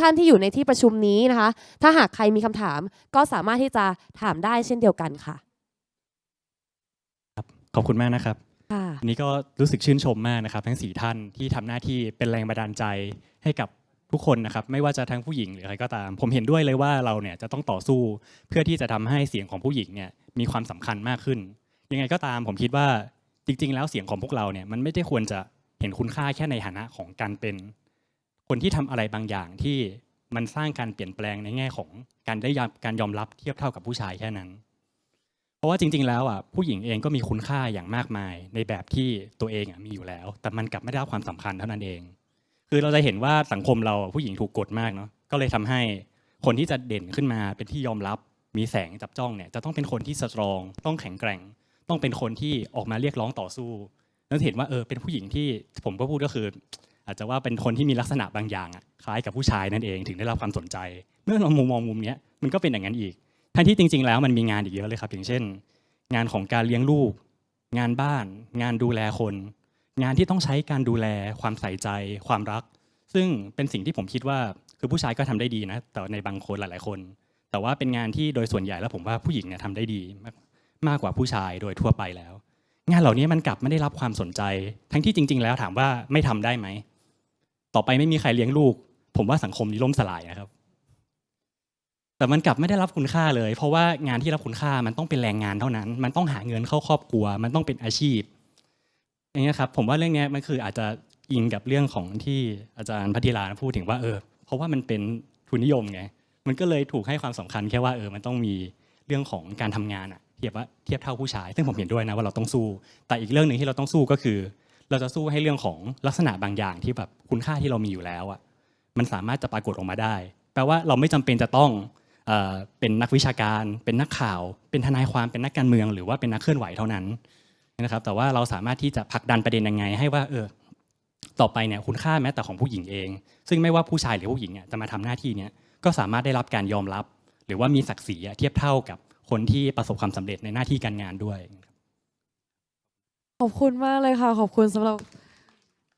ท่านที่อยู่ในที่ประชุมนี้นะคะ ถ้าหากใครมีคำถามก็สามารถที่จะถามได้เช่นเดียวกันค่ะ ขอบคุณมากนะครับค่ะอันนี้ก็รู้สึกชื่นชมมากนะครับ ทั้งสี่ท่านที่ทำหน้าที่เป็นแรงบันดาลใจให้กับทุกคนนะครับ ไม่ว่าจะทั้งผู้หญิงหรือใครก็ตาม ผมเห็นด้วยเลยว่าเราเนี่ยจะต้องต่อสู้เพื่อที่จะทำให้เสียงของผู้หญิงเนี่ยมีความสำคัญมากขึ้น ยังไงก็ตามผมคิดว่าจริง ๆ แล้วเสียงของพวกเราเนี่ยมันไม่ได้ควรจะเห็นคุณค่าแค่ในฐานะของการเป็น คนที่ทำอะไรบางอย่างที่มันสร้างการเปลี่ยนแปลงในแง่ของการได้การยอมรับเทียบเท่ากับผู้ชายแค่นั้น เพราะว่าจริง ๆ แล้วอะผู้หญิงเองก็มีคุณค่าอย่างมากมาย ในแบบที่ตัวเองอะมีอยู่แล้ว แต่มันกลับไม่ได้รับความสำคัญเท่านั้นเอง คือเราจะเห็นว่าสังคมเราผู้หญิงถูกกดมากเนาะก็เลยทำให้คนที่จะเด่นขึ้นมาเป็นที่ยอมรับมีแสงจับจ้องเนี่ยจะต้องเป็นคนที่สตรอง ต้องแข็งแกร่ง ต้องเป็นคนที่ออกมาเรียกร้องต่อสู้แล้วจะเห็นว่าเออเป็นผู้หญิงที่ผมก็พูดก็คือ อาจจะว่าเป็นคนที่มีลักษณะบางอย่างคล้ายกับผู้ชายนั่นเองถึงได้รับความสนใจ เมื่อเรามุมมองมุมนี้มันก็เป็นอย่างนั้นอีกทั้งที่จริง ๆ แล้วมันมีงานอีกเยอะเลยครับอย่างเช่น งานของการเลี้ยงลูก งานบ้าน งานดูแลคน งานที่ต้องใช้การดูแล ความใส่ใจ ความรัก ซึ่งเป็นสิ่งที่ผมคิดว่าคือผู้ชายก็ทำได้ดีนะแต่ในบางคนหลาย ๆ คน แต่ว่าเป็นงานที่โดยส่วนใหญ่แล้วผมว่าผู้หญิงเนี่ยทำได้ดีมากมากกว่าผู้ชายโดยทั่วไปแล้ว งานเหล่านี้มันกลับไม่ได้รับความสนใจ ทั้งที่จริง ๆ แล้วถามว่าไม่ทำได้ไหม ต่อไปไม่มีใครเลี้ยงลูก ผมว่าสังคมนี้ล่มสลายนะครับ แต่มันกลับไม่ได้รับคุณค่าเลย เพราะว่างานที่รับคุณค่ามันต้องเป็นแรงงานเท่านั้น มันต้องหาเงินเข้าครอบครัว มันต้องเป็นอาชีพอย่างเงี้ยครับผมว่าเรื่องนี้มันคืออาจจะอิงกับเรื่องของที่อาจารย์พัทิลาพูดถึงว่าเออ เพราะว่ามันเป็นทุนนิยมไงมันก็เลยถูกให้ความสำคัญแค่ว่าเออมันต้องมีเรื่องของการทำงานอะเทียบว่าเทียบเท่าผู้ชาย ซึ่งผมเห็นด้วยนะว่าเราต้องสู้ แต่อีกเรื่องหนึ่งที่เราต้องสู้ก็คือ เราจะสู้ให้เรื่องของลักษณะบางอย่างที่แบบคุณค่าที่เรามีอยู่แล้วอะมันสามารถจะปรากฏออกมาได้ แปลว่าเราไม่จำเป็นจะต้องเป็นนักวิชาการ เป็นนักข่าว เป็นทนายความเป็นนักการเมือง หรือว่าเป็นนักเคลื่อนไหวเท่านั้นนะครับ แต่ว่าเราสามารถที่จะผลักดันประเด็นยังไง ให้ว่าเออต่อไปเนี่ยคุณค่าแม้แต่ของผู้หญิงเอง ซึ่งไม่ว่าผู้ชายหรือผู้หญิงเนี่ยจะมาทำหน้าที่เนี้ยก็สามารถได้รับการยอมรับ หรือว่ามีศักดิ์ศรีเทียบเท่ากับคนที่ประสบความสำเร็จในหน้าที่การงานด้วย ขอบคุณมากเลยค่ะ ขอบคุณสำหรับ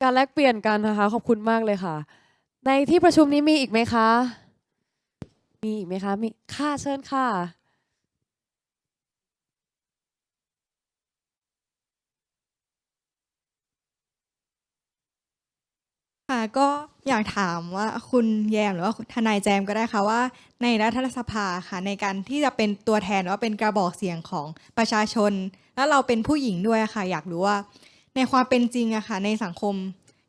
การแลกเปลี่ยนกันนะคะ ขอบคุณมากเลยค่ะ ในที่ประชุมนี้มีอีกไหมคะ มีอีกไหมคะมีค่ะเชิญค่ะ ค่ะก็อยากถามว่าคุณแยมหรือว่าทนายแจมก็ได้ค่ะว่า ในรัฐสภาค่ะในการที่จะเป็นตัวแทนหรือว่าเป็นกระบอกเสียงของประชาชน แล้วเราเป็นผู้หญิงด้วยค่ะ อยากรู้ว่า ในความเป็นจริงอะค่ะ ในสังคม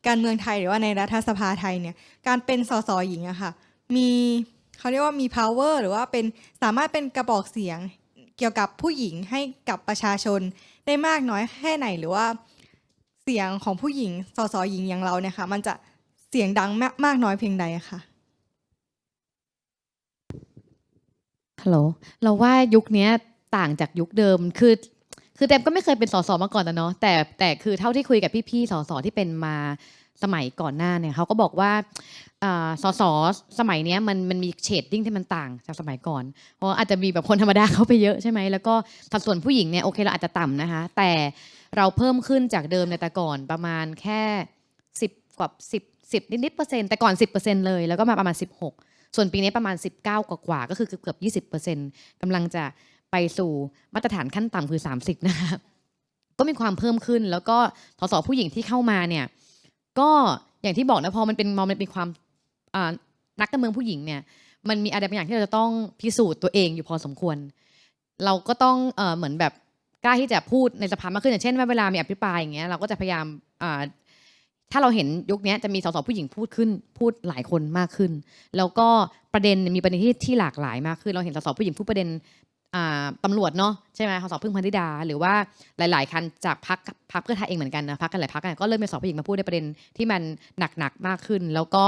การเมืองไทยหรือว่าในรัฐสภาไทยเนี่ย การเป็นสสหญิงอะค่ะ มีเขาเรียกว่ามี power หรือว่าเป็นสามารถเป็นกระบอกเสียง เกี่ยวกับผู้หญิงให้กับประชาชนได้มากน้อยแค่ไหนหรือว่า เสียงของผู้หญิงสสหญิงอย่างเราเนี่ยค่ะมันจะเสียงดังมากมากน้อยเพียงใดอะค่ะฮัลโหลเราว่ายุคนี้ต่างจากยุคเดิมคือคือแต้มก็ไม่เคยเป็นสสมาก่อนนะเนาะแต่แต่คือเท่าที่คุยกับพี่ๆสสที่เป็นมาสมัยก่อนหน้าเนี่ยเขาก็บอกว่าสสสมัยนี้มันมันมีเฉดดิ้งที่มันต่างจากสมัยก่อน เพราะอาจจะมีแบบคนธรรมดาเข้าไปเยอะใช่ไหมแล้วก็สัดส่วนผู้หญิงเนี่ยโอเคเราอาจจะต่ำนะคะ แต่ เราเพิ่มขึ้นจากเดิมในแต่ก่อนประมาณแค่สิบกว่าสิบสิบนิดเปอร์เซ็นต์แต่ก่อนสิบเปอร์เซ็นต์เลยแล้วก็มาประมาณสิบหกส่วนปีนี้ประมาณ 19 กว่ากว่าก็คือเกือบเกือบ20%กำลังจะไปสู่มาตรฐานขั้นต่ำคือ 30 นะคะก็มีความเพิ่มขึ้นแล้วก็สสผู้หญิงที่เข้ามาเนี่ยก็อย่างที่บอกนะพอมันเป็นมอมันเป็นความนักการเมืองผู้หญิงเนี่ยมันมีอะไรบางอย่างที่เราจะต้องพิสูจน์ตัวเองอยู่พอสมควร เราก็ต้องเหมือนแบบ กล้าที่จะพูดในสภามากขึ้นอย่างเช่นว่าเวลามีอภิปรายอย่างเงี้ยเราก็จะพยายามถ้าเราเห็นยุคนี้จะมีสสผู้หญิงพูดขึ้นพูดหลายคนมากขึ้น แล้วก็ประเด็นมีประเด็นที่ที่หลากหลายมากขึ้น เราเห็นสสผู้หญิงพูดประเด็นตำรวจเนาะใช่ไหมสสพึ่งพันธิดา หรือว่าหลายๆคันจากพักพักเพื่อไทยเองเหมือนกันนะพักกันหลายพักกันก็เริ่มมีสสผู้หญิงมาพูดในประเด็นที่มันหนักๆมากขึ้น แล้วก็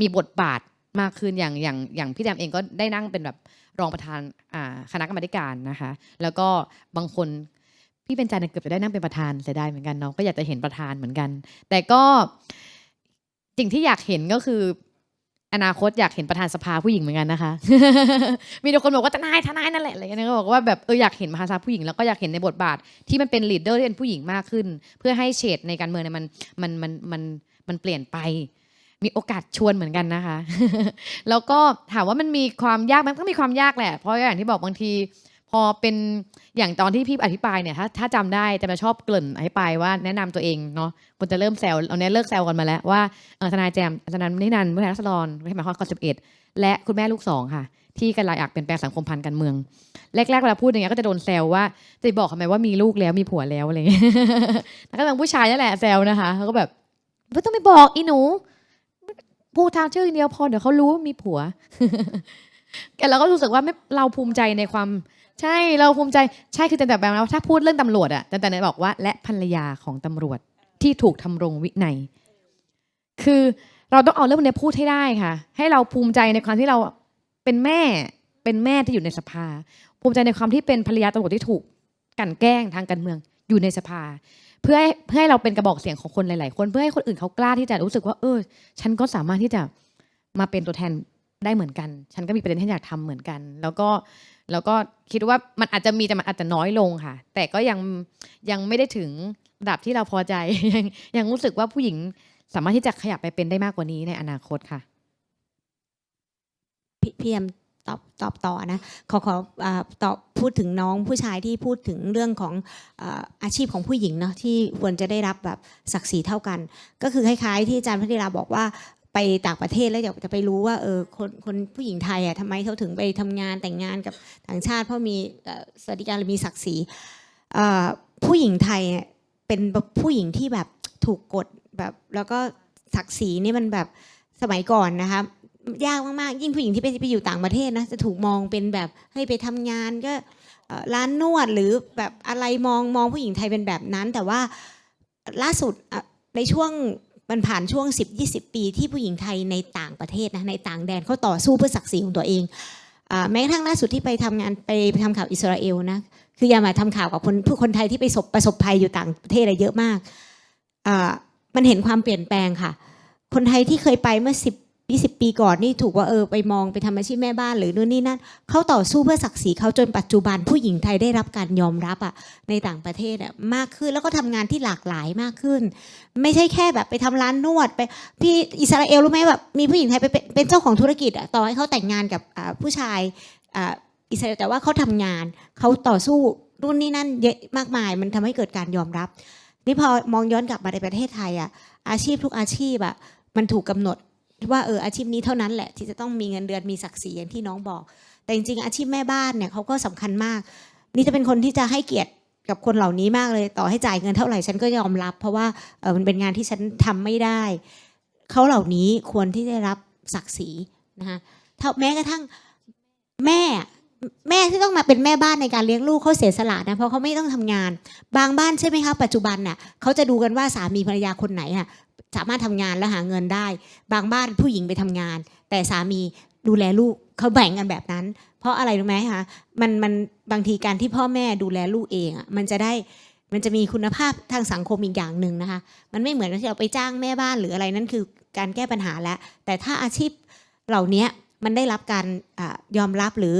มีบทบาท มากขึ้นอย่างอย่างอย่างพี่แดมเองก็ได้นั่งเป็นแบบรองประธานอ่าคณะกรรมการนะคะ แล้วก็บางคนพี่เป็นจันเกือบจะได้นั่งเป็นประธานเสียดายเหมือนกันเนาะก็อยากจะเห็นประธานเหมือนกัน แต่ก็สิ่งที่อยากเห็นก็คือ อนาคตอยากเห็นประธานสภาผู้หญิงเหมือนกันนะคะ มีแต่คนบอกว่าทนายทนายนั่นแหละอะไรเงี้ยก็บอกว่าแบบเอออยากเห็นประธานสภาผู้หญิงแล้วก็อยากเห็นในบทบาทที่มันเป็นลีดเดอร์ที่เป็นผู้หญิงมากขึ้น เพื่อให้เฉดในการเมืองเนี่ยมันมันมันมันมันเปลี่ยนไป มีโอกาสชวนเหมือนกันนะคะ แล้วก็ถามว่ามันมีความยากมันก็มีความยากแหละ เพราะอย่างที่บอกบางที พอเป็นอย่างตอนที่พี่อธิบายเนี่ย ถ้าถ้าจำได้จะมาชอบเกริ่นอธิบายว่าแนะนำตัวเองเนาะคนจะเริ่มแซวเอาเนี้ยเลิกแซวกันมาแล้วว่าออทนายแจมทนายนินันท์ผู้แทนรัษฎรผู้แทนหมายความข้อสิบเอ็ดและคุณแม่ลูกสองค่ะที่กำลังอยากเปลี่ยนแปลงสังคมพันธ์การเมือง แรกๆเวลาพูดอย่างเงี้ยก็จะโดนแซวว่าจะบอกทำไมว่ามีลูกแล้วมีผัวแล้วอะไรเงี้ยแล้วก็ทางผู้ชายนั่นแหละแซวนะคะเขาก็แบบไม่ต้องไปบอกอีหนู พูดทางชื่อเดียวพอเดี๋ยวเขารู้ว่ามีผัวแกเราก็รู้สึกว่าไม่เราภูมิใจในความ ใช่เราภูมิใจใช่คือแต่แบบแล้วถ้าพูดเรื่องตำรวจอะแต่แต่บอกว่า และภรรยาของตำรวจที่ถูกทำรงวินัย คือเราต้องเอาเรื่องพวกนี้พูดให้ได้ค่ะ ให้เราภูมิใจในความที่เราเป็นแม่เป็นแม่ที่อยู่ในสภา ภูมิใจในความที่เป็นภรรยาตำรวจที่ถูกกันแกล้งทางการเมืองอยู่ในสภา เพื่อเพื่อให้เราเป็นกระบอกเสียงของคนหลาย ๆ คนเพื่อให้คนอื่นเขากล้าที่จะรู้สึกว่า เออ ฉันก็สามารถที่จะมาเป็นตัวแทนได้เหมือนกัน ฉันก็มีประเด็นที่อยากทำเหมือนกัน แล้วก็แล้วก็คิดว่ามันอาจจะมีแต่มันอาจจะน้อยลงค่ะ แต่ก็ยังยังไม่ได้ถึงระดับที่เราพอใจยังยังรู้สึกว่าผู้หญิงสามารถที่จะขยับไปเป็นได้มากกว่านี้ในอนาคตค่ะพี่เพี่แอม ตอบตอบต่อนะขอขอตอบพูดถึงน้องผู้ชายที่พูดถึงเรื่องของอาชีพของผู้หญิงเนาะที่ควรจะได้รับแบบศักดิ์ศรีเท่ากัน ก็คือคล้ายๆที่อาจารย์พัทราบอกว่าไปต่างประเทศแล้วอยากจะไปรู้ว่าเออคนคนผู้หญิงไทยอะทำไมเขาถึงไปทำงานแต่งงานกับต่างชาติเพราะมีสวัสดิการหรือมีศักดิ์ศรีผู้หญิงไทยเนี่ยเป็นผู้หญิงที่แบบถูกกดแบบแล้วก็ศักดิ์ศรีนี่มันแบบสมัยก่อนนะคะ ยากมากๆยิ่งผู้หญิงที่ไปไปอยู่ต่างประเทศนะจะถูกมองเป็นแบบให้ไปทำงานก็ร้านนวดหรือแบบอะไรมองมองผู้หญิงไทยเป็นแบบนั้น แต่ว่าล่าสุดในช่วงมันผ่านช่วง 10-20 ปีที่ผู้หญิงไทยในต่างประเทศนะในต่างแดนเขาต่อสู้เพื่อศักดิ์ศรีของตัวเองอแม้กระทั่งล่าสุดที่ไปทำงานไปไปทำข่าวอิสราเอลนะคืออย่ามาทำข่าวกับคนผู้คนไทยที่ไปประสบประสบภัยอยู่ต่างประเทศอะไรเยอะมากมันเห็นความเปลี่ยนแปลงค่ะ คนไทยที่เคยไปเมื่อ10 20 ปีก่อนนี่ถูกว่าเออไปมองไปทำอาชีพแม่บ้านหรือนู่นนี่นั่นเขาต่อสู้เพื่อศักดิ์ศรีเขาจนปัจจุบันผู้หญิงไทยได้รับการยอมรับอะในต่างประเทศอะมากขึ้นแล้วก็ทำงานที่หลากหลายมากขึ้น ไม่ใช่แค่แบบไปทำร้านนวดไปพี่อิสราเอลรู้ไหมแบบมีผู้หญิงไทยไปเป็นเเจ้าของธุรกิจอะต่อให้เขาแต่งงานกับผู้ชายอิสราเอลแต่ว่าเขาทำงานเขาต่อสู้รุ่นนี่นั่นเยอะมากมาย มันทำให้เกิดการยอมรับ นี่พอมองย้อนกลับมาในประเทศไทยอะอาชีพทุกอาชีพอะมันถูกกำหนด ว่าเอออาชีพนี้เท่านั้นแหละที่จะต้องมีเงินเดือนมีศักดิ์ศรีอย่างที่น้องบอก แต่จริงๆอาชีพแม่บ้านเนี่ยเขาก็สำคัญมาก นี่จะเป็นคนที่จะให้เกียรติกับคนเหล่านี้มากเลยต่อให้จ่ายเงินเท่าไหร่ฉันก็ยอมรับ เพราะว่าเออมันเป็นงานที่ฉันทำไม่ได้เขาเหล่านี้ควรที่ได้รับศักดิ์ศรีนะคะแม้กระทั่งแม่แม่ที่ต้องมาเป็นแม่บ้านในการเลี้ยงลูกเขาเสียสละนะเพราะเขาไม่ต้องทำงาน บางบ้านใช่ไหมคะปัจจุบันน่ะเขาจะดูกันว่าสามีภรรยาคนไหนอะ สามารถทำงานและหาเงินได้ บางบ้านผู้หญิงไปทำงาน แต่สามีดูแลลูกเขาแบ่งกันแบบนั้น เพราะอะไรรู้ไหมคะมันมันบางทีการที่พ่อแม่ดูแลลูกเองอะมันจะได้มันจะมีคุณภาพทางสังคมอีกอย่างหนึ่งนะคะ มันไม่เหมือนที่เราไปจ้างแม่บ้านหรืออะไรนั่นคือการแก้ปัญหาแล้ว แต่ถ้าอาชีพเหล่านี้มันได้รับการอยอมรับหรือ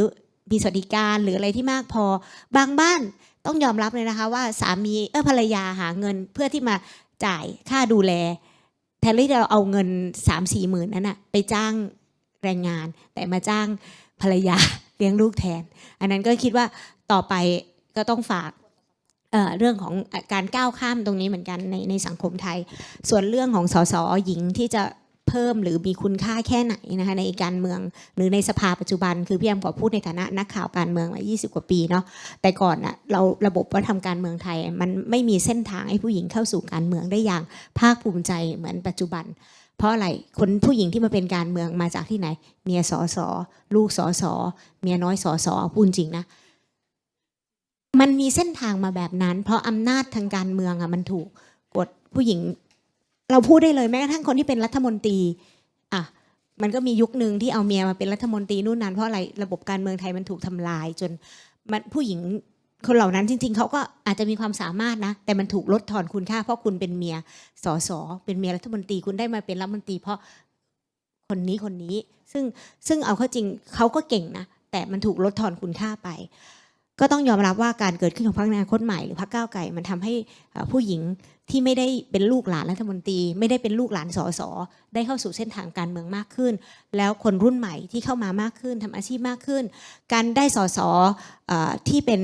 มีสวัสดิการหรืออะไรที่มากพอ บางบ้านต้องยอมรับเลยนะคะ ว่าสามีเออภรรยาหาเงินเพื่อที่มาจ่ายค่าดูแล แทนที่เราเอาเงินสามสี่หมื่นนั้นอะไปจ้างแรงงาน แต่มาจ้างภรรยาเลี้ยงลูกแทน อันนั้นก็คิดว่าต่อไปก็ต้องฝากเเรื่องของการก้าวข้ามตรงนี้เหมือนกันในในสังคมไทย ส่วนเรื่องของสสหญิงที่จะ เพิ่มหรือมีคุณค่าแค่ไหนนะคะในการเมืองหรือในสภาปัจจุบัน คือพี่แอมขอพูดในฐานะนักข่าวการเมืองมา 20 กว่าปีเนาะแต่ก่อนอะเราระบบวัฒนธรรมการเมืองไทย มันไม่มีเส้นทางให้ผู้หญิงเข้าสู่การเมืองได้อย่างภาคภูมิใจเหมือนปัจจุบัน เพราะอะไรคนผู้หญิงที่มาเป็นการเมืองมาจากที่ไหน เมียสอสอลูกสอสอเมียน้อยสอสอพูดจริงนะมันมีเส้นทางมาแบบนั้น เพราะอำนาจทางการเมืองอะมันถูกกดผู้หญิง เราพูดได้เลยแม้กระทั่งคนที่เป็นรัฐมนตรีอะมันก็มียุคหนึ่งที่เอาเมียมาเป็นรัฐมนตรีนู่นนั้นเพราะอะไรระบบการเมืองไทยมันถูกทำลาย จนมันผู้หญิงคนเหล่านั้นจริง ๆเขาก็อาจจะมีความสามารถนะ แต่มันถูกลดทอนคุณค่า เพราะคุณเป็นเมียสอสอเป็นเมียรัฐมนตรีคุณได้มาเป็นรัฐมนตรี เพราะคนนี้คนนี้ ซึ่งซึ่งเอาเข้าจริงเขาก็เก่งนะแต่มันถูกลดทอนคุณค่าไป ก็ต้องยอมรับว่าการเกิดขึ้นของพรรคอนาคตใหม่หรือพรรคก้าวไกลมันทำให้ผู้หญิงที่ไม่ได้เป็นลูกหลานรัฐมนตรี ไม่ได้เป็นลูกหลานสสได้เข้าสู่เส้นทางการเมืองมากขึ้น แล้วคนรุ่นใหม่ที่เข้ามามากขึ้นทำอาชีพมากขึ้น การได้สสที่เป็น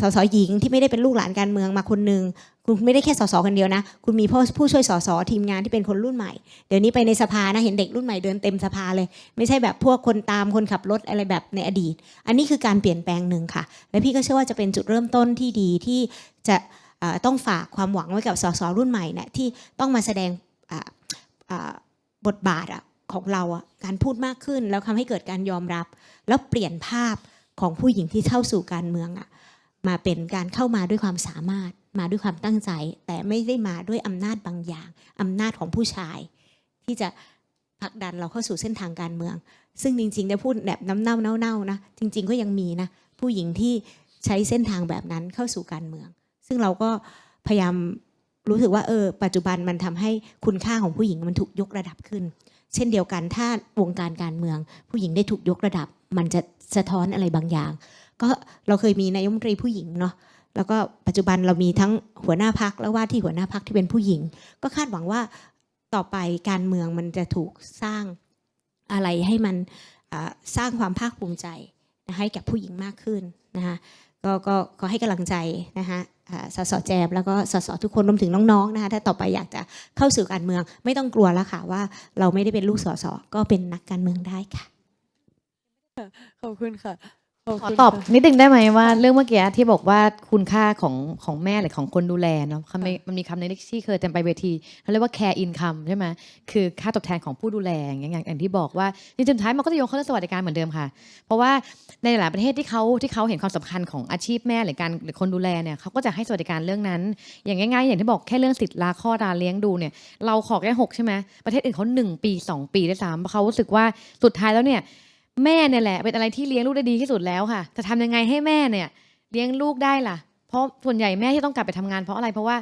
สสหญิงที่ไม่ได้เป็นลูกหลานการเมืองมาคนหนึ่งคุณไม่ได้แค่สสคนเดียวนะ คุณมีผู้ผู้ช่วยสสทีมงานที่เป็นคนรุ่นใหม่ เดี๋ยวนี้ไปในสภานะเห็นเด็กรุ่นใหม่เดินเต็มสภาเลย ไม่ใช่แบบพวกคนตามคนขับรถอะไรแบบในอดีต อันนี้คือการเปลี่ยนแปลงหนึ่งค่ะ และพี่ก็เชื่อว่าจะเป็นจุดเริ่มต้นที่ดีที่จะ ต้องฝากความหวังไว้กับสสรุ่นใหม่เนี่ยที่ต้องมาแสดงบทบาทของเราการพูดมากขึ้น แล้วทำให้เกิดการยอมรับ แล้วเปลี่ยนภาพของผู้หญิงที่เข้าสู่การเมืองมาเป็นการเข้ามาด้วยความสามารถมาด้วยความตั้งใจ แต่ไม่ได้มาด้วยอำนาจบางอย่างอำนาจของผู้ชาย ที่จะผลักดันเราเข้าสู่เส้นทางการเมือง ซึ่งจริงๆได้พูดแบบน้ำเน่าเน่าๆนะจริง ๆ ก็ยังมีนะผู้หญิงที่ใช้เส้นทางแบบนั้นเข้าสู่การเมือง ซึ่งเราก็พยายามรู้สึกว่าเออปัจจุบันมันทำให้คุณค่าของผู้หญิงมันถูกยกระดับขึ้น เช่นเดียวกันถ้าวงการการเมือง ผู้หญิงได้ถูกยกระดับ มันจะสะท้อนอะไรบางอย่าง ก็เราเคยมีนายกรัฐมนตรีผู้หญิงเนาะแล้วก็ปัจจุบันเรามีทั้งหัวหน้าพักและว่าที่หัวหน้าพักที่เป็นผู้หญิง ก็คาดหวังว่าต่อไปการเมืองมันจะถูกสร้างอะไรให้มันสร้างความภาคภูมิใจให้กับผู้หญิงมากขึ้นนะคะก็ก็ก็ให้กำลังใจนะคะ สสแจมแล้วก็สสทุกคนรวมถึงน้องๆนะคะถ้าต่อไปอยากจะเข้าสู่การเมือง ไม่ต้องกลัวแล้วค่ะว่าเราไม่ได้เป็นลูกสสก็เป็นนักการเมืองได้ค่ะขอบคุณค่ะ ขอบขอคุณตอบค่ะนิดนึงได้ไหมว่าเรื่องเมื่อกี้ที่บอกว่าคุณค่าของของแม่หรือของคนดูแลเนาะคำในมันมีคำในที่เคยจำไปเวทีเขาเรียกว่า care income ใช่ไหมคือค่าตอบแทนของผู้ดูแลอย่างอย่างอย่างที่บอกว่าจริงๆสุดท้ายมันก็จะโยงเข้าเรื่องสวัสดิการเหมือนเดิมค่ะ เพราะว่าในหลายประเทศที่เขาที่เขาเห็นความสำคัญของอาชีพแม่หรือการหรือคนดูแลเนี่ยเขาก็จะให้สวัสดิการเรื่องนั้น อย่างง่ายๆ อย่างที่บอกแค่เรื่องสิทธิ์ลาคลอดลาเลี้ยงดูเนี่ยเราขอแค่หกใช่ไหมประเทศอื่นเขาหนึ่งปีสองปีได้วยซ้ำเพราะเขารู้สึกว่าสุดท้ายแล้วเนี่ย แม่เนี่ยแหละเป็นอะไรที่เลี้ยงลูกได้ดีที่สุดแล้วค่ะจะทำยังไงให้แม่เนี่ย เลี้ยงลูกได้ล่ะ เพราะส่วนใหญ่แม่ที่ต้องกลับไปทำงานเพราะอะไรเพราะว่า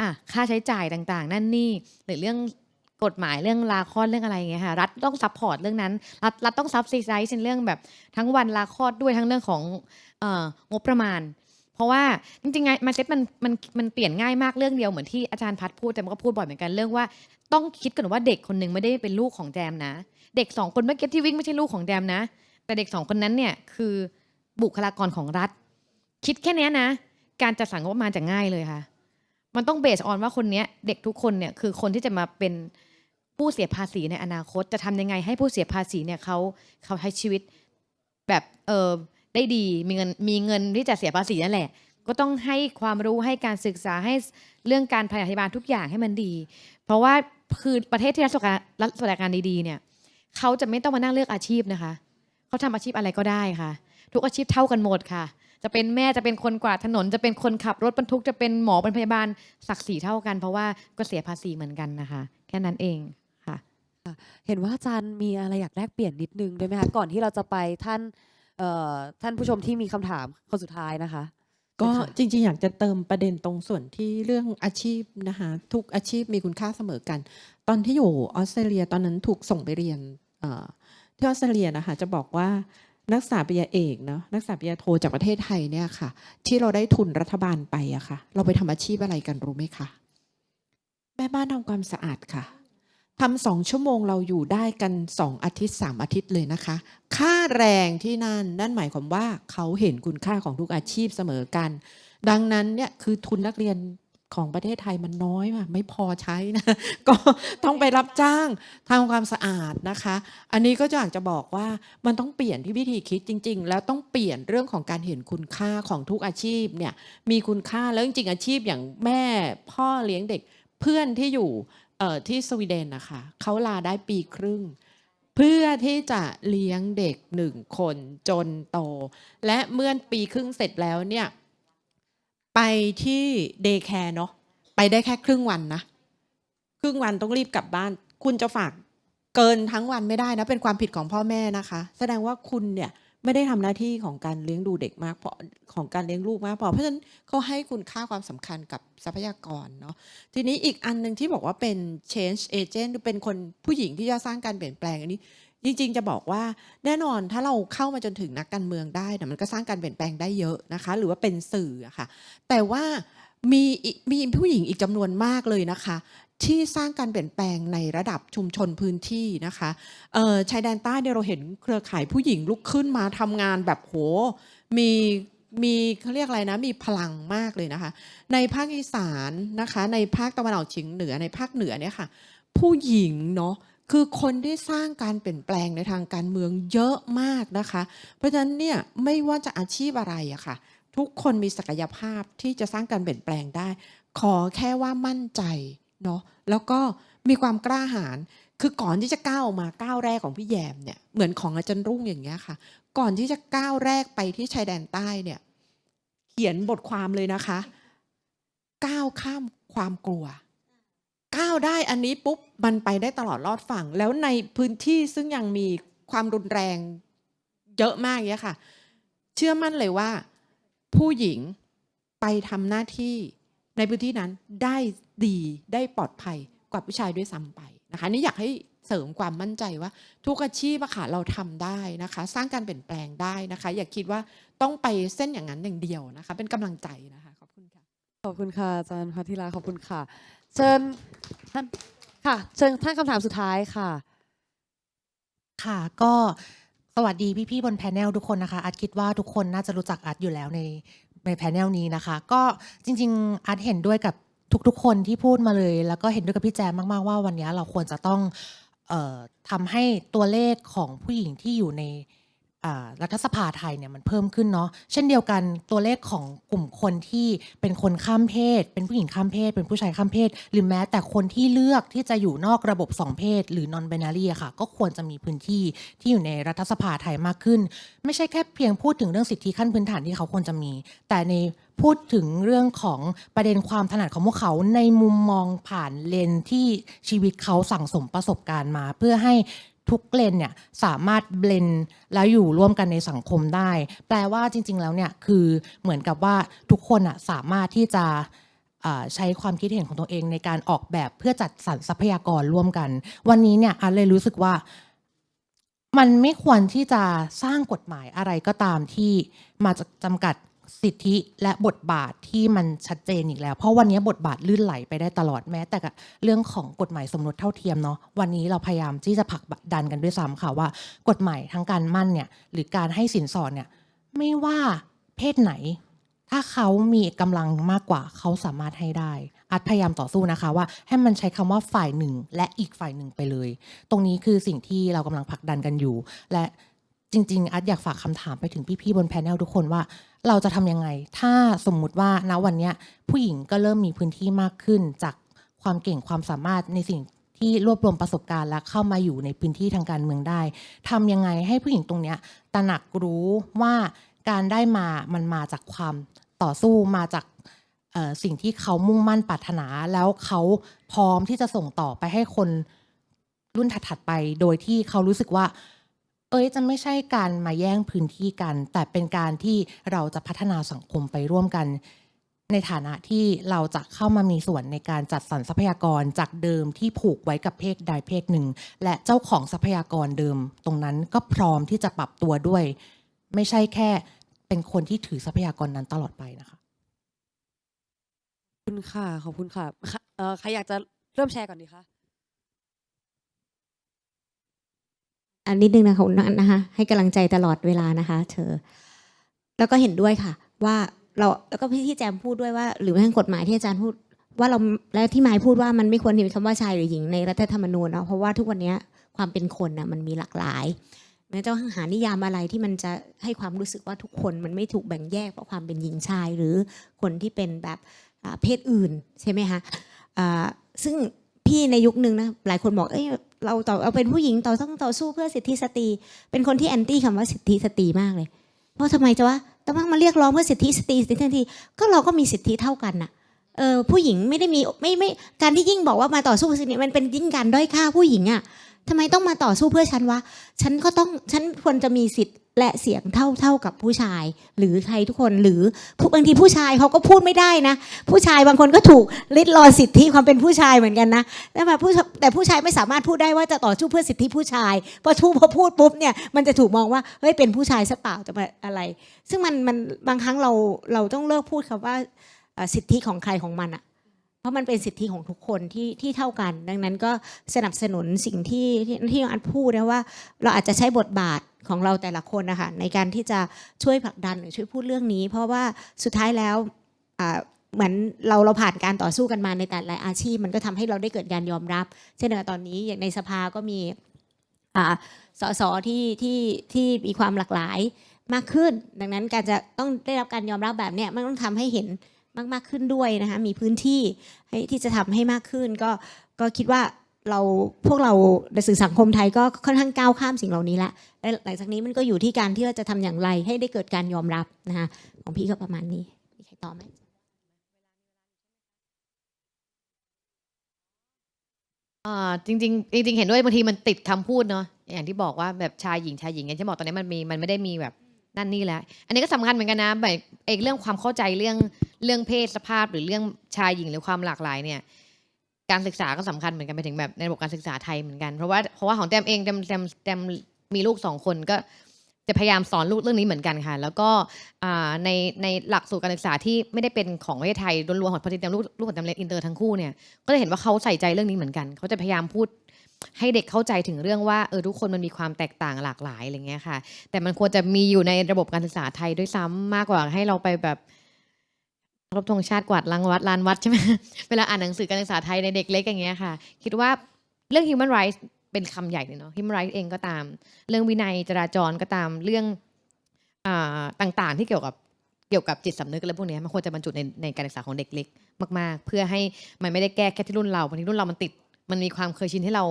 อะค่าใช้จ่ายต่างๆ นั่นนี่หรือเรื่องกฎหมายเรื่องลาคลอดเรื่องอะไรอย่างเงี้ยค่ะรัฐต้องซัพพอร์ตเรื่องนั้น รัฐรัฐต้องซับซิไซส์ในเรื่องแบบทั้งวันลาคลอดด้วยทั้งเรื่องของเอ่องบประมาณ เพราะว่าจริงๆไงมาเซ็ตมันมันมันเปลี่ยนง่ายมากเรื่องเดียวเหมือนที่อาจารย์พัดพูดแต่มันก็พูดบ่อยเหมือนกันเรื่องว่า ต้องคิดก่อนว่าเด็กคนหนึ่งไม่ได้เป็นลูกของแจมนะ เด็กสองคนเมื่อกี้ที่วิ่งไม่ใช่ลูกของแจมนะ แต่เด็กสองคนนั้นเนี่ยคือบุคลากรของรัฐ คิดแค่เนี้ยนะ การจัดสรรงบประมาณจะง่ายเลยค่ะ มันต้องเบสออนว่าคนเนี้ยเด็กทุกคนเนี่ยคือคนที่จะมาเป็นผู้เสียภาษีในอนาคต จะทำยังไงให้ผู้เสียภาษีเนี่ยเขาเขาใช้ชีวิตแบบเออ ได้ดี มีเงินมีเงินที่จะเสียภาษีนั่นแหละ ก็ต้องให้ความรู้ให้การศึกษาให้เรื่องการพยาบาลทุกอย่างให้มันดี เพราะว่าคือประเทศที่รัฐสวัสดิการดีๆเนี่ยเขาจะไม่ต้องมานั่งเลือกอาชีพนะคะเขาทำอาชีพอะไรก็ได้ค่ะ ทุกอาชีพเท่ากันหมดค่ะ จะเป็นแม่จะเป็นคนกวาดถนน จะเป็นคนขับรถบรรทุกจะเป็นหมอเป็นพยาบาลศักดิ์ศรีเท่ากัน เพราะว่าก็เสียภาษีเหมือนกันนะคะ แค่นั้นเองค่ะ เห็นว่าอาจารย์มีอะไรอยากแลกเปลี่ยนนิดนึงได้ไหมคะก่อนที่เราจะไปท่าน เอ่อท่านผู้ชมที่มีคำถามคนสุดท้ายนะคะ ก็ค่ะ จริงๆ อยากจะเติมประเด็นตรงส่วนที่เรื่องอาชีพนะคะทุกอาชีพมีคุณค่าเสมอกัน ตอนที่อยู่ออสเตรเลียตอนนั้นถูกส่งไปเรียนเอ่อที่ออสเตรเลียนะคะจะบอกว่านักศึกษาปริญญาเอกเนาะนักศึกษาปริญญาโทจากประเทศไทยเนี่ยค่ะ ที่เราได้ทุนรัฐบาลไปอะค่ะ เราไปทำอาชีพอะไรกันรู้ไหมคะแม่บ้านทำความสะอาดค่ะ ทำสองชั่วโมงเราอยู่ได้กันสองอาทิตย์สามอาทิตย์เลยนะคะ ค่าแรงที่นั่นนั่นหมายความว่าเขาเห็นคุณค่าของทุกอาชีพเสมอกัน ดังนั้นเนี่ยคือทุนนักเรียนของประเทศไทยมันน้อยมากไม่พอใช้นะ ก็ต้องไปรับจ้างทำความสะอาดนะคะ อันนี้ก็จะอยากจะบอกว่ามันต้องเปลี่ยนที่วิธีคิดจริง ๆ แล้วต้องเปลี่ยนเรื่องของการเห็นคุณค่าของทุกอาชีพเนี่ยมีคุณค่าแล้วจริงๆอาชีพอย่างแม่พ่อเลี้ยงเด็กเพื่อนที่อยู่ เอ่อที่สวีเดนนะคะเขาลาได้ปีครึ่ง เพื่อที่จะเลี้ยงเด็กหนึ่งคนจนโต และเมื่อปีครึ่งเสร็จแล้วเนี่ย ไปที่เดย์แคร์เนาะไปได้แค่ครึ่งวันนะ ครึ่งวันต้องรีบกลับบ้าน คุณจะฝากเกินทั้งวันไม่ได้นะ เป็นความผิดของพ่อแม่นะคะ แสดงว่าคุณเนี่ย ไม่ได้ทำหน้าที่ของการเลี้ยงดูเด็กมากพอของการเลี้ยงลูกมากพอเพราะฉะนั้นเขาให้คุณค่าความสำคัญกับทรัพยากรเนาะทีนี้อีกอันหนึ่งที่บอกว่าเป็น change agent หรือเป็นคนผู้หญิงที่จะสร้างการเปลี่ยนแปลงอันนี้จริงๆ จะบอกว่าแน่นอนถ้าเราเข้ามาจนถึงนักการเมืองได้นะมันก็สร้างการเปลี่ยนแปลงได้เยอะนะคะ หรือว่าเป็นสื่อะค่ะ แต่ว่า มีมีผู้หญิงอีกจำนวนมากเลยนะคะ ที่สร้างการเปลี่ยนแปลงในระดับชุมชนพื้นที่นะคะชายแดนใต้เนี่ยเราเห็นเครือข่ายผู้หญิงลุกขึ้นมาทำงานแบบโหมีมีเขาเรียกอะไรนะมีพลังมากเลยนะคะ ในภาคอีสานนะคะ ในภาคตะวันออกเฉียงเหนือในภาคเหนือเนี่ยค่ะ ผู้หญิงเนาะ คือคนที่สร้างการเปลี่ยนแปลงในทางการเมืองเยอะมากนะคะ เพราะฉะนั้นเนี่ยไม่ว่าจะอาชีพอะไรอะค่ะ ทุกคนมีศักยภาพที่จะสร้างการเปลี่ยนแปลงได้ ขอแค่ว่ามั่นใจเนาะแล้วก็มีความกล้าหาญคือก่อนที่จะก้าวออกมาก้าวแรกของพี่แยมเนี่ยเหมือนของอาจารย์รุ่งอย่างเงี้ยค่ะ ก่อนที่จะก้าวแรกไปที่ชายแดนใต้เนี่ย เขียนบทความเลยนะคะ ก้าวข้ามความกลัว ก้าวได้อันนี้ปุ๊บมันไปได้ตลอดรอดฝั่ง แล้วในพื้นที่ซึ่งยังมีความรุนแรงเยอะมากเนี้ยค่ะ เชื่อมั่นเลยว่า ผู้หญิงไปทำหน้าที่ในพื้นที่นั้นได้ดีได้ปลอดภัยกว่าผู้ชายด้วยซ้ำไปนะคะนี่อยากให้เสริมความมั่นใจว่า ทุกอาชีพอะค่ะเราทำได้นะคะ สร้างการเปลี่ยนแปลงได้นะคะ อย่าคิดว่าต้องไปเส้นอย่างนั้นอย่างเดียวนะคะ เป็นกำลังใจนะคะขอบคุณค่ะขอบคุณค่ะอาจารย์พัทิลาขอบคุณค่ะ เชิญท่านค่ะ เชิญท่านคำถามสุดท้ายค่ะ ค่ะ ก็สวัสดีพี่ๆบนแพนเนลทุกคนนะคะอาร์ตคิดว่าทุกคนน่าจะรู้จักอาร์ตอยู่แล้วในในแพนเนลนี้นะคะ ก็จริง ๆอาร์ตเห็นด้วยกับทุกๆ คนที่พูดมาเลย แล้วก็เห็นด้วยกับพี่แจมมากๆว่าวันนี้เราควรจะต้องออทำให้ตัวเลขของผู้หญิงที่อยู่ใน รัฐสภาไทยเนี่ยมันเพิ่มขึ้นเนาะเช่นเดียวกันตัวเลขของกลุ่มคนที่เป็นคนข้ามเพศ เป็นผู้หญิงข้ามเพศ เป็นผู้ชายข้ามเพศ หรือแม้แต่คนที่เลือกที่จะอยู่นอกระบบสองเพศ หรือ non binary ค่ะ ก็ควรจะมีพื้นที่ที่อยู่ในรัฐสภาไทยมากขึ้น ไม่ใช่แค่เพียงพูดถึงเรื่องสิทธิขั้นพื้นฐานที่เขาควรจะมี แต่ในพูดถึงเรื่องของประเด็นความถนัดของพวกเขาในมุมมองผ่านเลนที่ชีวิตเขาสั่งสมประสบการณ์มา เพื่อให้ ทุกเลนเนี่ยสามารถเบลนแล้วอยู่ร่วมกันในสังคมได้ แปลว่าจริง ๆ แล้วเนี่ยคือเหมือนกับว่าทุกคนอะสามารถที่จะใช้ความคิดเห็นของตัวเองในการออกแบบเพื่อจัดสรรทรัพยากรร่วมกัน วันนี้เนี่ยอาร์เลยรู้สึกว่ามันไม่ควรที่จะสร้างกฎหมายอะไรก็ตามที่มาจะจำกัด สิทธิและบทบาทที่มันชัดเจนอีกแล้ว เพราะวันนี้บทบาทลื่นไหลไปได้ตลอดแม้แต่เรื่องของกฎหมายสมรสเท่าเทียมเนาะวันนี้เราพยายามที่จะผลักดันกันด้วยซ้ำค่ะว่า กฎหมายทั้งการมั่นเนี่ยหรือการให้สินสอดเนี่ยไม่ว่าเพศไหน ถ้าเขามีกำลังมากกว่าเขาสามารถให้ได้อาจพยายามต่อสู้นะคะว่าให้มันใช้คำว่าฝ่ายหนึ่งและอีกฝ่ายหนึ่งไปเลย ตรงนี้คือสิ่งที่เรากำลังผลักดันกันอยู่ และจริง ๆอาร์ตอยากฝากคำถามไปถึงพี่ๆบนแพนเนลทุกคนว่า เราจะทำยังไง ถ้าสมมุติว่าณวันเนี้ยผู้หญิงก็เริ่มมีพื้นที่มากขึ้น จากความเก่งความสามารถในสิ่งที่รวบรวมประสบการณ์ และเข้ามาอยู่ในพื้นที่ทางการเมืองได้ทำยังไงให้ผู้หญิงตรงเนี้ยตระหนักรู้ว่าการได้มามันมาจากความต่อสู้มาจากสิ่งที่เขามุ่งมั่นปรารถนา แล้วเขาพร้อมที่จะส่งต่อไปให้คนรุ่นถัดๆไป โดยที่เขารู้สึกว่า เอ้ยจะไม่ใช่การมาแย่งพื้นที่กัน แต่เป็นการที่เราจะพัฒนาสังคมไปร่วมกัน ในฐานะที่เราจะเข้ามามีส่วนในการจัดสรรทรัพยากรจากเดิมที่ผูกไว้กับเพศใดเพศหนึ่ง และเจ้าของทรัพยากรเดิม ตรงนั้นก็พร้อมที่จะปรับตัวด้วย ไม่ใช่แค่เป็นคนที่ถือทรัพยากรนั้นตลอดไปนะคะคุณค่ะขอบคุณค่ะคะเออใครอยากจะเริ่มแชร์ก่อนดีคะ อันนิดนึงนะคะนะคะให้กำลังใจตลอดเวลานะคะ เธอ แล้วก็เห็นด้วยค่ะ ว่าเราแล้วก็พี่ที่แจมพูดด้วยว่า หรือแม้กระทั่งกฎหมายที่อาจารย์พูด ว่าเราแล้วที่หมายพูดว่ามันไม่ควรมีคำว่าชายหรือหญิงในรัฐธรรมนูญเนาะเพราะว่าทุกวันนี้ความเป็นคนน่ะมันมีหลากหลายแม้จะหานิยามอะไรที่มันจะให้ความรู้สึกว่าทุกคนมันไม่ถูกแบ่งแยกเพราะความเป็นหญิงชายหรือคนที่เป็นแบบเพศอื่นใช่ไหมคะซึ่ง พี่ในยุคนึงนะหลายคนบอกเอ้ยเราต่อเราเป็นผู้หญิงต่อต้องต่อสู้เพื่อสิทธิสตรี เป็นคนที่แอนตี้คำว่าสิทธิสตรีมากเลย เพราะทำไมจะว่าต้องมาเรียกร้องเพื่อสิทธิสตรีสิทธิสตรีก็เราก็มีสิทธิเท่ากันน่ะ เออผู้หญิงไม่ได้มีไม่ไม่การที่ยิ่งบอกว่ามาต่อสู้เพื่อสิทธิมันเป็นยิ่งการด้อยค่าผู้หญิงอะทำไมต้องมาต่อสู้เพื่อฉันวะ ฉันก็ต้อง ฉันควรจะมีสิทธิ์และเสียงเท่าเท่ากับผู้ชาย หรือใครทุกคนหรือบางทีผู้ชายเขาก็พูดไม่ได้นะ ผู้ชายบางคนก็ถูกลิดรอนสิทธิความเป็นผู้ชายเหมือนกันนะแต่แบบผู้แต่ผู้ชายไม่สามารถพูดได้ว่าจะต่อสู้เพื่อสิทธิผู้ชายพอทูพอพูดปุ๊บเนี่ยมันจะถูกมองว่าเฮ้ยเป็นผู้ชายซะเปล่าจะมาอะไร ซึ่งมันมันบางครั้งเราเราต้องเลิกพูดคำว่า สิทธิของใครของมันอะเพราะมันเป็นสิทธิของทุกคนที่ที่เท่ากัน ดังนั้นก็สนับสนุนสิ่งที่ที่ที่น้องอันพูดนะว่า เราอาจจะใช้บทบาทของเราแต่ละคนนะคะในการที่จะช่วยผลักดันหรือช่วยพูดเรื่องนี้ เพราะว่าสุดท้ายแล้วเหมือนเราเราผ่านการต่อสู้กันมาในแต่ละอาชีพ มันก็ทำให้เราได้เกิดการยอมรับ เช่นเดียวกับตอนนี้อย่างในสภาก็มีสสที่ที่ที่มีความหลากหลายมากขึ้น ดังนั้นการจะต้องได้รับการยอมรับแบบเนี้ยมันต้องทำให้เห็น มากขึ้นด้วยนะคะมีพื้นที่ให้ที่จะทำให้มากขึ้น ก็ก็คิดว่าเราพวกเราในสื่อสังคมไทยก็ค่อนข้างก้าวข้ามสิ่งเหล่านี้ละและหลังจากนี้มันก็อยู่ที่การที่เราจะทำอย่างไรให้ได้เกิดการยอมรับนะคะของพี่ก็ประมาณนี้มีใครต่อไหมอ่าจริงจริงเห็นด้วยบางทีมันติดคำพูดเนาะอย่างที่บอกว่าแบบชายหญิงชายหญิงอย่างที่บอกตอนนี้มันมีมันไม่ได้มีแบบ นั่นนี่แหล้วอันนี้ก็สำคัญเหมือนกันนะแบบเอกเรื่องความเข้าใจเรื่องเรื่องเพศสภาพหรือเรื่องชายหญิงหรือความหลากหลายเนี่ยการศึกษาก็สำคัญเหมือนกันไปถึงแบบในระบบการศึกษาไทยเหมือนกันเพราะว่าเพราะว่าของแตมเองแตมแตมแตมมีลูกสองคนก็จะพยายามสอนลูกเรื่องนี้เหมือนกันค่ะ แล้วก็ในในหลักสูตรการศึกษาที่ไม่ได้เป็นของประเทศไทยล้วนๆของพอดีแตมลูกลูกของแตมเรียนอินเตอร์ทั้งคู่เนี่ยก็จะเห็นว่าเขาใส่ใจเรื่องนี้เหมือนกัน เขาจะพยายามพูด ให้เด็กเข้าใจถึงเรื่องว่าเออทุกคนมันมีความแตกต่างหลากหลายอะไรเงี้ยค่ะ แต่มันควรจะมีอยู่ในระบบการศึกษาไทยด้วยซ้ำมากกว่าให้เราไปแบบรบธงชาติกวาดลานวัดลานวัดใช่ไหมเวลาอ่านหนังสือการศึกษาไทยในเด็กเล็กอย่างเงี้ยค่ะ คิดว่าเรื่อง human rights เป็นคำใหญ่เลยเนาะ human rights เองก็ตาม เรื่องวินัยจราจรก็ตามเรื่องอ่าต่างๆที่เกี่ยวกับเกี่ยวกับจิตสำนึกอะไรพวกนี้มันควรจะบรรจุในในการศึกษาของเด็กเล็กมาก ๆ เพื่อให้มันไม่ได้แก้แค่ที่รุ่นเราบางทีรุ่นเรามันติด มันมีความเคยชินที่เรา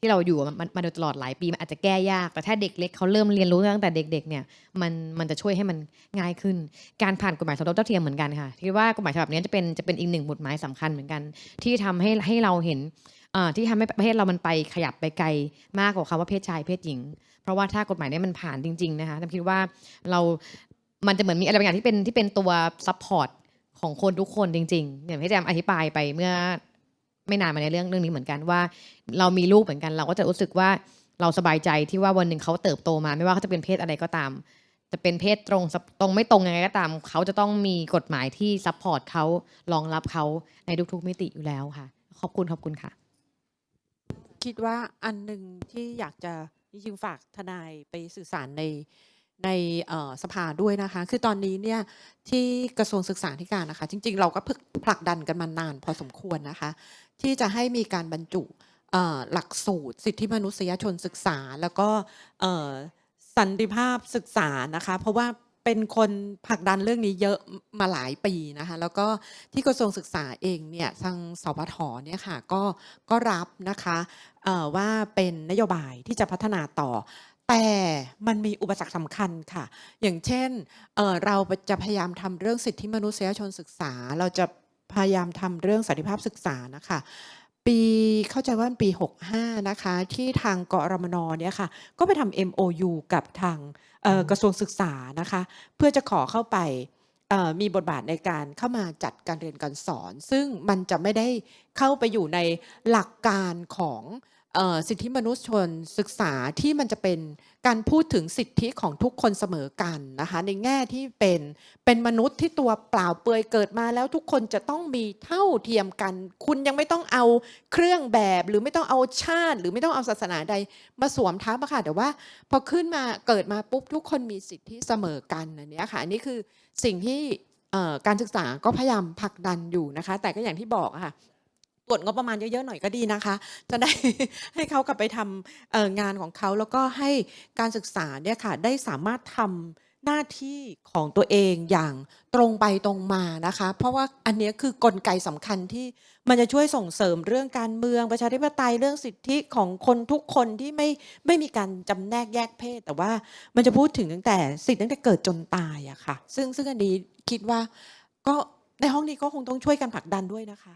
ที่เราอยู่มามามาโดยตลอดหลายปีมันอาจจะแก้ยาก แต่ถ้าเด็กเล็กเขาเริ่มเรียนรู้ตั้งแต่เด็กๆเนี่ยมันมันจะช่วยให้มันง่ายขึ้น การผ่านกฎหมายสมรสเท่าเทียมเหมือนกันค่ะคิดว่ากฎหมายฉบับนี้จะเป็นจะเป็นอีกหนึ่งบทหมายสำคัญเหมือนกัน ที่ทำให้ให้เราเห็นที่ทำให้ประเทศเรามันไปขยับไปไกลมากกว่าคำว่าเพศชายเพศหญิง เพราะว่าถ้ากฎหมายนี้มันผ่านจริงๆนะคะผมคิดว่าเรา มันจะเหมือนมีอะไรบางอย่างที่เป็นที่เป็นตัวซัพพอร์ตของคนทุกคนจริงๆอย่างที่แจมอธิบายไปเมื่อ ไม่นานมาในเรื่องเรื่องนี้เหมือนกันว่า เรามีลูกเหมือนกันเราก็จะรู้สึกว่าเราสบายใจที่ว่าวันหนึ่งเขาเติบโตมา ไม่ว่าเขาจะเป็นเพศอะไรก็ตาม จะเป็นเพศตรงตรงไม่ตรงยังไงก็ตาม เขาจะต้องมีกฎหมายที่ซัพพอร์ตเขารองรับเขาในทุกๆมิติอยู่แล้วค่ะ ขอบคุณขอบคุณค่ะ คิดว่าอันหนึ่งที่อยากจะจริงๆฝากทนายไปสื่อสารในในสภาด้วยนะคะ คือตอนนี้เนี่ยที่กระทรวงศึกษาธิการนะคะ จริง ๆ เราก็ผลักดันกันมานานพอสมควรนะคะ ที่จะให้มีการบรรจุหลักสูตร สิทธิมนุษยชนศึกษา แล้วก็สันติภาพศึกษานะคะ เพราะว่าเป็นคนผลักดันเรื่องนี้เยอะมาหลายปีนะคะแล้วก็ที่กระทรวงศึกษาเองเนี่ยทางสพทเนี่ยค่ะก็ก็รับนะคะว่าเป็นนโยบายที่จะพัฒนาต่อ แต่มันมีอุปสรรคสำคัญค่ะ อย่างเช่นเเราจะพยายามทำเรื่องสิทธิมนุษยชนศึกษา เราจะ พยายามทำเรื่องสันติภาพศึกษานะคะปีเข้าใจว่าเป็นปี 65 นะคะ ที่ทางกรมนเนี่ยค่ะ ก็ไปทำ MOU กับทางเอ่อกระทรวงศึกษานะคะ เพื่อจะขอเข้าไปเอ่อมีบทบาทในการเข้ามาจัดการเรียนการสอน ซึ่งมันจะไม่ได้เข้าไปอยู่ในหลักการของเอ่อ สิทธิมนุษยชนศึกษาที่มันจะเป็นการพูดถึงสิทธิของทุกคนเสมอกันนะคะในแง่ที่เป็นเป็นมนุษย์ที่ตัวเปล่าเปลือยเกิดมาแล้วทุกคนจะต้องมีเท่าเทียมกัน คุณยังไม่ต้องเอาเครื่องแบบ หรือไม่ต้องเอาชาติ หรือไม่ต้องเอาศาสนาใดมาสวมทับอะค่ะแต่ว่าพอขึ้นมาเกิดมาปุ๊บทุกคนมีสิทธิเสมอกันอันเนี้ยค่ะอันนี้คือสิ่งที่การศึกษาก็พยายามผลักดันอยู่นะคะ แต่ก็อย่างที่บอกอะ ค่ะกดงบประมาณเยอะๆหน่อยก็ดีนะคะ จะได้ให้เขากลับไปทำงานของเขาแล้วก็ให้การศึกษาเนี่ยค่ะได้สามารถทำหน้าที่ของตัวเองอย่างตรงไปตรงมานะคะ เพราะว่าอันนี้คือกลไกสำคัญที่มันจะช่วยส่งเสริมเรื่องการเมืองประชาธิปไตยเรื่องสิทธิของคนทุกคนที่ไม่ไม่มีการจำแนกแยกเพศ แต่ว่ามันจะพูดถึงตั้งแต่สิทธิตั้งแต่เกิดจนตายอะค่ะ ซึ่งซึ่งอันนี้คิดว่าก็ในห้องนี้ก็คงต้องช่วยกันผลักดันด้วยนะคะ